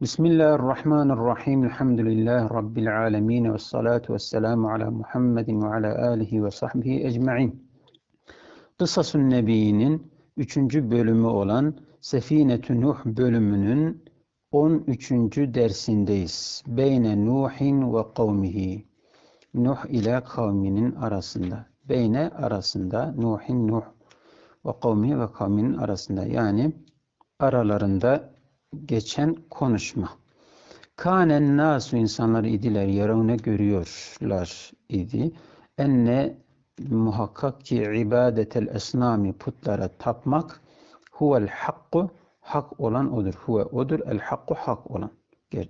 Bismillahirrahmanirrahim. Elhamdülillahi Rabbil alemin. Ve salatu ve selamu ala Muhammedin ve ala alihi ve sahbihi ecma'in. Kısasun Nebi'nin 3. bölümü olan Sefinetü Nuh bölümünün 13. dersindeyiz. Beyne Nuhin ve kavmihi. Nuh ile kavminin arasında. Beyne arasında. Nuhin Nuh ve kavmi ve kavminin arasında. Yani aralarında geçen konuşma. Kanen nasu insanlar idiler yaravne görüyorlar idi. Enne muhakkak ki ibadetel esnami putlara tapmak huvel hakku hak olan odur. Huve odur. El hakku hak olan. Gel.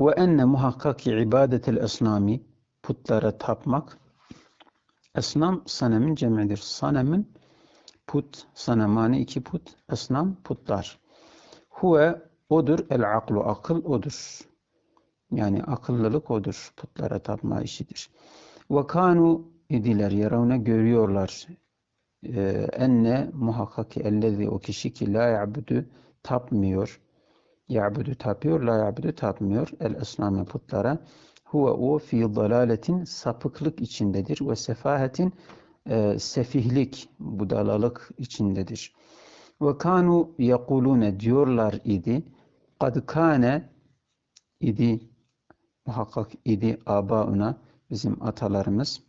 Ve enne muhakkak ki ibadetel esnami putlara tapmak esnam sanemin cemidir. Sanemin put, sanamani iki put, esnam putlar. Huve odur, el aklu akıl odur. Yani akıllılık odur. Putlara tapma işidir. Ve kanu idiler yaravne görüyorlar. Ee, enne muhakkak ki ellezi o kişi ki la ya'budu tapmıyor. Ya'budu tapıyor, la ya'budu tapmıyor. El esname putlara. Huve o fi dalaletin sapıklık içindedir ve sefahetin e, sefihlik, budalalık içindedir. Ve kanu yakulune diyorlar idi. Kad kane idi muhakkak idi abauna bizim atalarımız.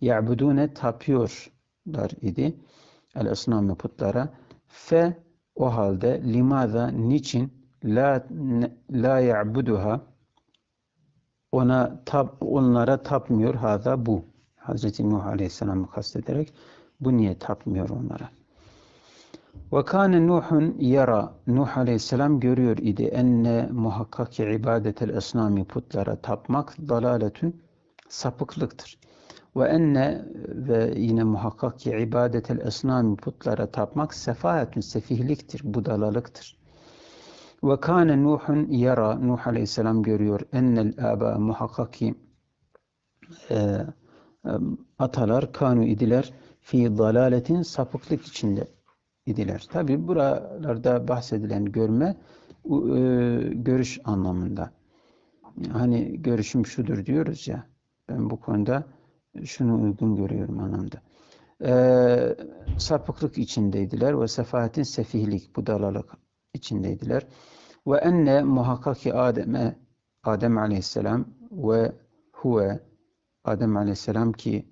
Ya'budune tapıyorlar idi. El esname putlara. Fe o halde limaza niçin la la ya'buduha ona tap onlara tapmıyor hada bu. Hazreti Nuh Aleyhisselam'ı kastederek bu niye tapmıyor onlara? Ve kâne Nuhun yara Nuh Aleyhisselam görüyor idi enne muhakkak ki ibadetel esnami putlara tapmak dalaletün sapıklıktır. Ve enne ve yine muhakkak ki ibadetel esnami putlara tapmak sefahetün sefihliktir, budalalıktır. Ve kâne Nuhun yara Nuh Aleyhisselam görüyor ennel âbâ muhakkak ki e, atalar kanu idiler fi dalaletin sapıklık içinde idiler. Tabi buralarda bahsedilen görme e, görüş anlamında. Hani görüşüm şudur diyoruz ya. Ben bu konuda şunu uygun görüyorum anlamda. Ee, sapıklık içindeydiler ve sefahetin sefihlik, budalalık içindeydiler. Ve enne muhakkak ki Adem'e Adem aleyhisselam ve huve Adem aleyhisselam ki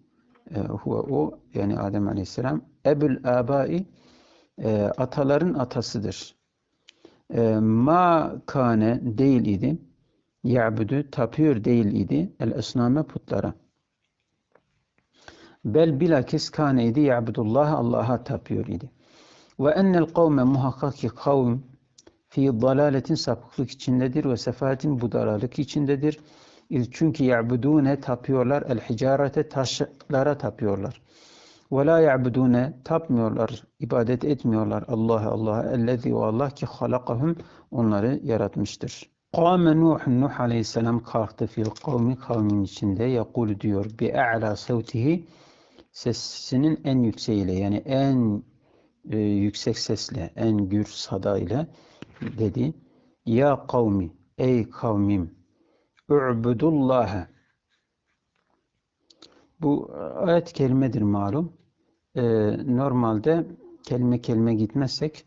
e, huve o yani Adem aleyhisselam ebül abai e, ataların atasıdır. E, ma kane değil idi. Ya'budu tapıyor değil idi. El esname putlara. Bel bilakis kane idi. Ya'budullah Allah'a tapıyor idi. Ve ennel kavme muhakkak ki kavm fi dalaletin sapıklık içindedir ve sefahetin budalalık içindedir. Çünkü ya'budune tapıyorlar el hicarete taşlara tapıyorlar. Ve la ya'budune tapmıyorlar, ibadet etmiyorlar Allah'a Allah'a ellezî o Allah ki halakahum onları yaratmıştır. Kâme Nuh, Nuh aleyhisselam kalktı fil kavmi kavmin içinde yakul diyor bi e'la savtihi sesinin en yükseğiyle yani en e, yüksek sesle en gür sada ile dedi ya kavmi ey kavmim U'budullaha. Bu ayet kelimedir malum. Ee, normalde kelime kelime gitmezsek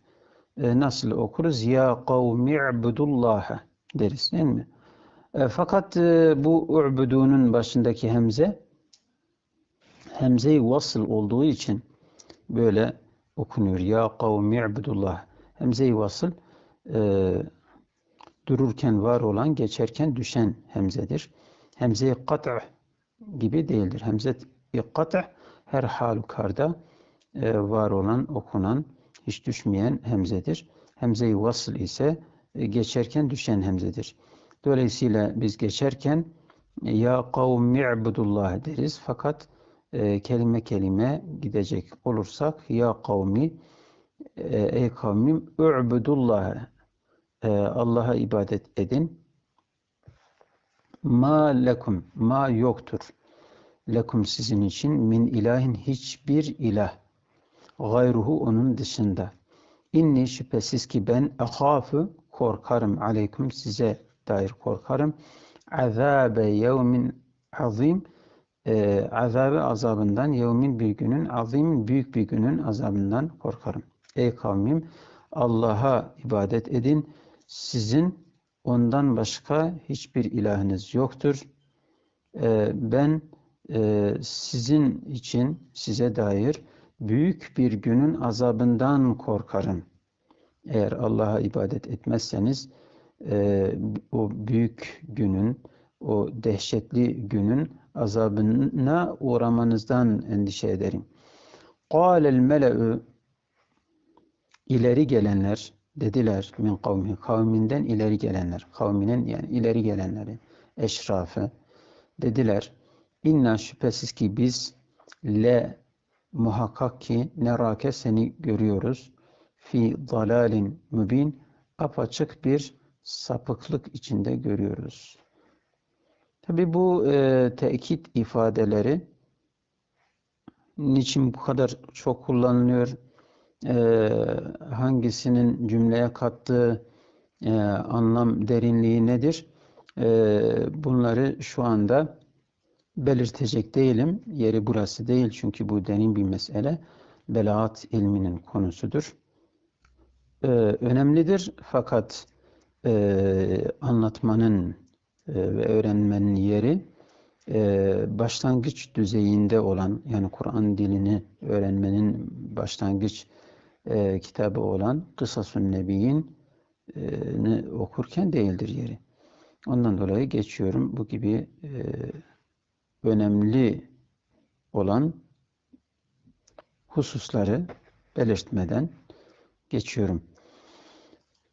e, nasıl okuruz? Ya kavmi i'budullaha deriz değil mi? E, fakat e, bu u'budunun başındaki hemze hemze-i vasıl olduğu için böyle okunuyor. Ya kavmi i'budullah. Hemze-i vasıl e, dururken var olan, geçerken düşen hemzedir. Hemze-i gibi değildir. Hemze-i kat'a her halükarda e, var olan, okunan, hiç düşmeyen hemzedir. Hemze-i vasıl ise e, geçerken düşen hemzedir. Dolayısıyla biz geçerken e, ya kavmi i'budullah deriz. Fakat e, kelime kelime gidecek olursak ya kavmi e, ey kavmim u'budullah e, Allah'a ibadet edin. Ma lekum, ma yoktur. Lekum sizin için min ilahin hiçbir ilah. Gayruhu onun dışında. İnni şüphesiz ki ben ahafı korkarım aleyküm size dair korkarım. Azabe yevmin azim e, azabı azabından yevmin bir günün azimin büyük bir günün azabından korkarım. Ey kavmim Allah'a ibadet edin Sizin ondan başka hiçbir ilahınız yoktur. E, ben e, sizin için size dair büyük bir günün azabından korkarım. Eğer Allah'a ibadet etmezseniz e, o büyük günün, o dehşetli günün azabına uğramanızdan endişe ederim. قَالَ الْمَلَأُ ileri gelenler dediler min kavmi kavminden ileri gelenler kavminin yani ileri gelenleri eşrafı dediler inna şüphesiz ki biz le muhakkak ki nerake seni görüyoruz fi dalalin mübin apaçık bir sapıklık içinde görüyoruz. Tabi bu e, tekit ifadeleri niçin bu kadar çok kullanılıyor? E, hangisinin cümleye kattığı e, anlam derinliği nedir? E, bunları şu anda belirtecek değilim. Yeri burası değil çünkü bu derin bir mesele. Belaat ilminin konusudur. E, önemlidir fakat e, anlatmanın e, ve öğrenmenin yeri e, başlangıç düzeyinde olan yani Kur'an dilini öğrenmenin başlangıç e, kitabı olan Kısasun Nebi'in e, okurken değildir yeri. Ondan dolayı geçiyorum bu gibi e, önemli olan hususları belirtmeden geçiyorum.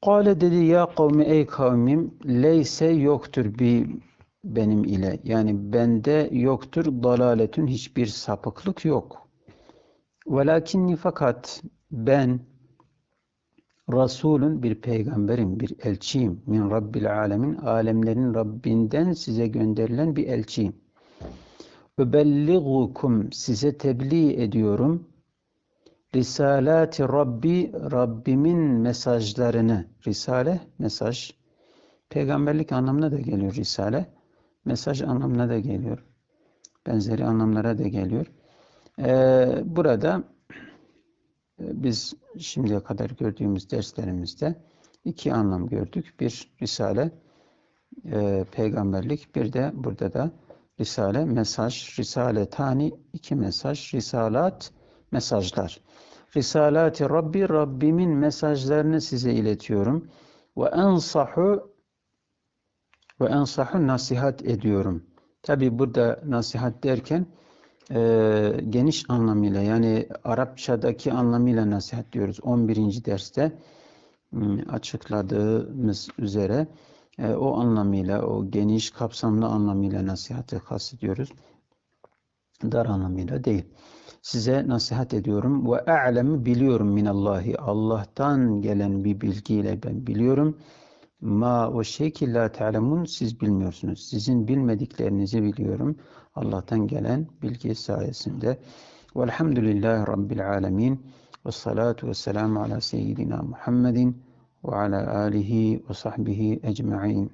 Kale dedi ya kavmi ey kavmim leyse yoktur bir benim ile yani bende yoktur dalaletün hiçbir sapıklık yok. Velakinni fakat ben Resulün bir peygamberim, bir elçiyim. Min Rabbil alemin, alemlerin Rabbinden size gönderilen bir elçiyim. Übelligukum, size tebliğ ediyorum. Risalati Rabbi, Rabbimin mesajlarını. Risale, mesaj. Peygamberlik anlamına da geliyor Risale. Mesaj anlamına da geliyor. Benzeri anlamlara da geliyor. Ee, burada biz şimdiye kadar gördüğümüz derslerimizde iki anlam gördük. Bir Risale, e, peygamberlik. Bir de burada da Risale, mesaj. Risale tani iki mesaj. Risalat, mesajlar. Risalati Rabbi, Rabbimin mesajlarını size iletiyorum. Ve ensahu ve ensahu nasihat ediyorum. Tabi burada nasihat derken e, geniş anlamıyla yani Arapçadaki anlamıyla nasihat diyoruz. 11. derste açıkladığımız üzere e, o anlamıyla, o geniş kapsamlı anlamıyla nasihati kastediyoruz. Dar anlamıyla değil. Size nasihat ediyorum. Ve a'lemu biliyorum minallahi. Allah'tan gelen bir bilgiyle ben biliyorum. Ma o şey ki la ta'lemun siz bilmiyorsunuz. Sizin bilmediklerinizi biliyorum. Allah'tan gelen bilgi sayesinde. Velhamdülillahi Rabbil alemin. Ve salatu ve selamu ala seyyidina Muhammedin ve ala alihi ve sahbihi ecma'in.